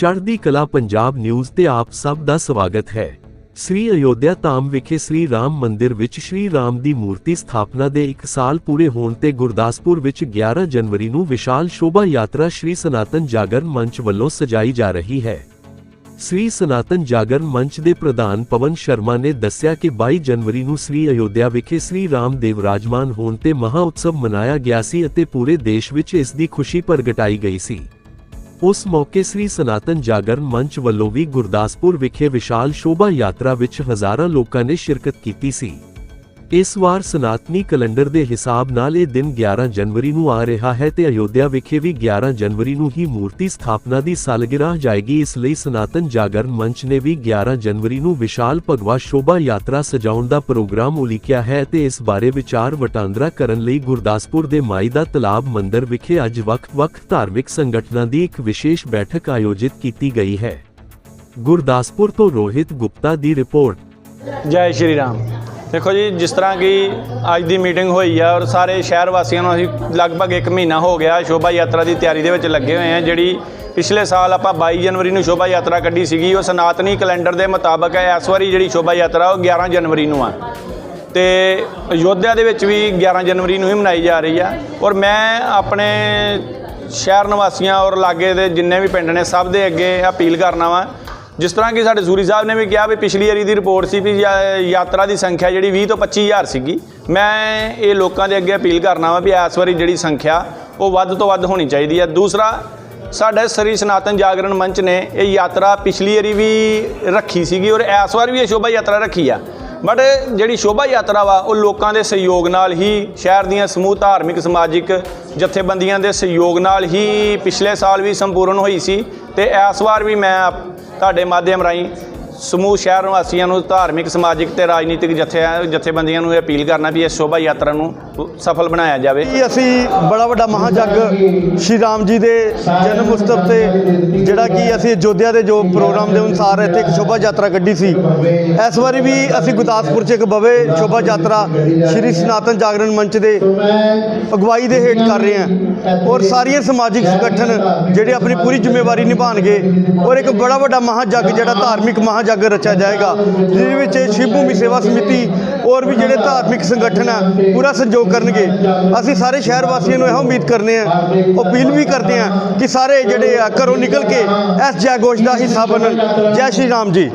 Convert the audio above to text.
ਚੜ੍ਹਦੀ ਕਲਾ ਪੰਜਾਬ ਨਿਊਜ਼ ਤੇ ਆਪ ਸਭ ਦਾ ਸਵਾਗਤ ਹੈ। ਸ੍ਰੀ ਅਯੋਧਿਆ ਧਾਮ ਵਿਖੇ ਸ੍ਰੀ ਰਾਮ ਮੰਦਿਰ ਵਿੱਚ ਸ੍ਰੀ ਰਾਮ ਦੀ ਮੂਰਤੀ ਸਥਾਪਨਾ ਦੇ 1 ਸਾਲ ਪੂਰੇ ਹੋਣ ਤੇ ਗੁਰਦਾਸਪੁਰ ਵਿੱਚ 11 ਜਨਵਰੀ ਨੂੰ ਵਿਸ਼ਾਲ ਸ਼ੋਭਾ ਯਾਤਰਾ ਸ੍ਰੀ ਸਨਾਤਨ ਜਾਗਰਨ ਮੰਚ ਵੱਲੋਂ ਸਜਾਈ ਜਾ ਰਹੀ ਹੈ। ਸ੍ਰੀ ਸਨਾਤਨ ਜਾਗਰਨ ਮੰਚ ਦੇ ਪ੍ਰਧਾਨ ਪਵਨ ਸ਼ਰਮਾ ਨੇ ਦੱਸਿਆ ਕਿ 22 ਜਨਵਰੀ ਨੂੰ ਸ੍ਰੀ ਅਯੋਧਿਆ ਵਿਖੇ ਸ੍ਰੀ ਰਾਮ ਦੇ ਵਿਰਾਜਮਾਨ ਹੋਣ ਤੇ ਮਹਾ ਉਤਸਵ ਮਨਾਇਆ ਗਿਆ ਸੀ ਅਤੇ ਪੂਰੇ ਦੇਸ਼ ਵਿੱਚ ਇਸ ਦੀ ਖੁਸ਼ੀ ਪ੍ਰਗਟਾਈ ਗਈ ਸੀ। ਉਸ ਮੌਕੇ ਸ੍ਰੀ ਸਨਾਤਨ ਜਾਗਰਨ ਮੰਚ ਵੱਲੋਂ ਵੀ ਗੁਰਦਾਸਪੁਰ ਵਿਖੇ ਵਿਸ਼ਾਲ ਸ਼ੋਭਾ ਯਾਤਰਾ ਵਿੱਚ ਹਜ਼ਾਰਾਂ ਲੋਕਾਂ ਨੇ ਸ਼ਿਰਕਤ ਕੀਤੀ ਸੀ। ਇਸ ਵਾਰ ਸਨਾਤਨੀ ਕੈਲੰਡਰ ਦੇ ਹਿਸਾਬ ਨਾਲ ਇਹ ਦਿਨ 11 ਜਨਵਰੀ ਨੂੰ ਆ ਰਿਹਾ ਹੈ ਤੇ ਅਯੋਧਿਆ ਵਿਖੇ ਵੀ 11 ਜਨਵਰੀ ਨੂੰ ਹੀ ਮੂਰਤੀ ਸਥਾਪਨਾ ਦੀ ਸਾਲਗਿਰਾਹ ਜਾਏਗੀ। ਇਸ ਲਈ ਸਨਾਤਨ ਜਾਗਰਨ ਮੰਚ ਨੇ ਵੀ 11 ਜਨਵਰੀ ਨੂੰ ਵਿਸ਼ਾਲ ਭਗਵਾ ਸ਼ੋਭਾ ਯਾਤਰਾ ਸਜਾਉਣ ਦਾ ਪ੍ਰੋਗਰਾਮ ਉਲੀਕਿਆ ਹੈ ਤੇ ਇਸ ਬਾਰੇ ਵਿਚਾਰ ਵਟਾਂਦਰਾ ਕਰਨ ਲਈ ਗੁਰਦਾਸਪੁਰ ਦੇ ਮਾਈ ਦਾ ਤਲਾਬ ਮੰਦਿਰ ਵਿਖੇ ਅੱਜ ਵੱਖ-ਵੱਖ ਧਾਰਮਿਕ ਸੰਗਠਨਾਂ ਦੀ ਇੱਕ ਵਿਸ਼ੇਸ਼ ਬੈਠਕ ਆਯੋਜਿਤ ਕੀਤੀ ਗਈ ਹੈ। ਗੁਰਦਾਸਪੁਰ ਤੋਂ ਰੋਹਿਤ ਗੁਪਤਾ ਦੀ ਰਿਪੋਰਟ। ਜੈ ਸ਼੍ਰੀ ਰਾਮ। ਦੇਖੋ ਜੀ, ਜਿਸ ਤਰ੍ਹਾਂ ਕਿ ਅੱਜ ਦੀ ਮੀਟਿੰਗ ਹੋਈ ਆ ਔਰ ਸਾਰੇ ਸ਼ਹਿਰ ਵਾਸੀਆਂ ਨੂੰ ਅਸੀਂ ਲਗਭਗ 1 ਮਹੀਨਾ ਹੋ ਗਿਆ ਸ਼ੋਭਾ ਯਾਤਰਾ ਦੀ ਤਿਆਰੀ ਦੇ ਵਿੱਚ ਲੱਗੇ ਹੋਏ ਆ, ਜਿਹੜੀ ਪਿਛਲੇ ਸਾਲ ਆਪਾਂ 22 ਜਨਵਰੀ ਨੂੰ ਸ਼ੋਭਾ ਯਾਤਰਾ ਕੱਢੀ ਸੀਗੀ, ਉਹ ਸਨਾਤਨੀ ਕੈਲੰਡਰ ਦੇ ਮੁਤਾਬਕ ਹੈ, ਇਸ ਵਾਰੀ ਜਿਹੜੀ ਸ਼ੋਭਾ ਯਾਤਰਾ, ਉਹ 11 ਜਨਵਰੀ ਨੂੰ ਆ। ਤੇ ਅਯੋਧਿਆ ਦੇ ਵਿੱਚ ਵੀ 11 ਜਨਵਰੀ ਨੂੰ ਹੀ ਮਨਾਈ ਜਾ ਰਹੀ ਆ। ਔਰ ਮੈਂ ਆਪਣੇ ਸ਼ਹਿਰ ਨਿਵਾਸੀਆਂ ਔਰ ਲਾਗੇ ਦੇ ਜਿੰਨੇ ਵੀ ਪਿੰਡ ਨੇ, ਸਭ ਦੇ ਅੱਗੇ ਅਪੀਲ ਕਰਨਾ ਵਾ ਜਿਸ ਤਰ੍ਹਾਂ ਕਿ ਸਾਡੇ ਸੂਰੀ ਸਾਹਿਬ ਨੇ ਵੀ ਕਿਹਾ ਵੀ ਪਿਛਲੀ ਵਾਰੀ ਦੀ ਰਿਪੋਰਟ ਸੀ ਵੀ ਯਾ- ਯਾਤਰਾ ਦੀ ਸੰਖਿਆ ਜਿਹੜੀ 20 ਤੋਂ 25000 ਸੀਗੀ। ਮੈਂ ਇਹ ਲੋਕਾਂ ਦੇ ਅੱਗੇ ਅਪੀਲ ਕਰਨਾ ਵਾ ਵੀ ਇਸ ਵਾਰੀ ਜਿਹੜੀ ਸੰਖਿਆ ਉਹ ਵੱਧ ਤੋਂ ਵੱਧ ਹੋਣੀ ਚਾਹੀਦੀ ਹੈ ਦੂਸਰਾ, ਸਾਡੇ ਸ੍ਰੀ ਸਨਾਤਨ ਜਾਗਰਣ ਮੰਚ ਨੇ ਇਹ ਯਾਤਰਾ ਪਿਛਲੀ ਵਾਰੀ ਵੀ ਰੱਖੀ ਸੀਗੀ ਔਰ ਇਸ ਵਾਰ ਵੀ ਇਹ ਸ਼ੋਭਾ ਯਾਤਰਾ ਰੱਖੀ ਆ। ਬਟ ਜਿਹੜੀ ਸ਼ੋਭਾ ਯਾਤਰਾ ਵਾ, ਉਹ ਲੋਕਾਂ ਦੇ ਸਹਿਯੋਗ ਨਾਲ ਹੀ, ਸ਼ਹਿਰ ਦੀਆਂ ਸਮੂਹ ਧਾਰਮਿਕ, ਸਮਾਜਿਕ ਜਥੇਬੰਦੀਆਂ ਦੇ ਸਹਿਯੋਗ ਨਾਲ ਹੀ ਪਿਛਲੇ ਸਾਲ ਵੀ ਸੰਪੂਰਨ ਹੋਈ ਸੀ ਤੇ ਇਸ ਵਾਰ ਵੀ ਮੈਂ ਆਪ- ਤੁਹਾਡੇ ਮਾਧਿਅਮ ਰਾਹੀਂ ਸਮੂਹ ਸ਼ਹਿਰ ਨਿਵਾਸੀਆਂ ਨੂੰ ਧਾਰਮਿਕ, ਸਮਾਜਿਕ ਤੇ ਰਾਜਨੀਤਿਕ ਜਥੇ, ਜਥੇਬੰਦੀਆਂ ਨੂੰ ਇਹ ਅਪੀਲ ਕਰਨਾ ਵੀ ਇਸ ਸ਼ੋਭਾ ਯਾਤਰਾ ਨੂੰ ਸਫਲ ਬਣਾਇਆ ਜਾਵੇ। ਇਹ ਅਸੀਂ ਬੜਾ ਵੱਡਾ ਮਹਾਜੱਗ ਸ਼੍ਰੀ ਰਾਮ ਜੀ ਦੇ ਜਨਮ ਉਤਸਵ ਤੇ, ਜਿਹੜਾ ਕਿ ਅਸੀਂ ਅਯੋਧਿਆ ਦੇ ਜੋ ਪ੍ਰੋਗਰਾਮ ਦੇ ਅਨੁਸਾਰ ਇੱਥੇ ਇੱਕ ਸ਼ੋਭਾ ਯਾਤਰਾ ਕੱਢੀ ਸੀ। ਇਸ ਵਾਰੀ ਵੀ ਅਸੀਂ ਗੁਰਦਾਸਪੁਰ 'ਚ ਇੱਕ ਬਵੇ ਸ਼ੋਭਾ ਯਾਤਰਾ ਸ਼੍ਰੀ ਸਨਾਤਨ ਜਾਗਰਣ ਮੰਚ ਦੇ ਅਗਵਾਈ ਦੇ ਹੇਠ ਕਰ ਰਹੇ ਹਾਂ। ਔਰ ਸਾਰੀਆਂ ਸਮਾਜਿਕ ਸੰਗਠਨ ਜਿਹੜੇ ਆਪਣੀ ਪੂਰੀ ਜ਼ਿੰਮੇਵਾਰੀ ਨਿਭਾਉਣਗੇ, ਔਰ ਇੱਕ ਬੜਾ ਵੱਡਾ ਮਹਾਜੱਗ ਜਿਹੜਾ ਧਾਰਮਿਕ ਮਹਾਜੱਗ ਰਚਿਆ ਜਾਏਗਾ, ਜਿਹਦੇ ਵਿੱਚ ਸ਼ਿਵ ਭੂਮੀ ਸੇਵਾ ਸਮਿਤੀ ਔਰ ਵੀ ਜਿਹੜੇ ਧਾਰਮਿਕ ਸੰਗਠਨ ਆ, ਪੂਰਾ ਸੰਜੋ ਸਹਿਯੋਗ ਕਰਨਗੇ। ਅਸੀਂ ਸਾਰੇ ਸ਼ਹਿਰ ਵਾਸੀਆਂ ਨੂੰ ਇਹੋ ਉਮੀਦ ਕਰਨੇ ਆ, ਅਪੀਲ ਵੀ ਕਰਦੇ ਆ ਕਿ ਸਾਰੇ ਜਿਹੜੇ ਆ ਘਰੋਂ ਨਿਕਲ ਕੇ ਇਸ ਜੈ ਘੋਸ਼ ਦਾ ਹਿੱਸਾ ਬਣਨ। ਜੈ ਸ਼੍ਰੀ ਰਾਮ ਜੀ।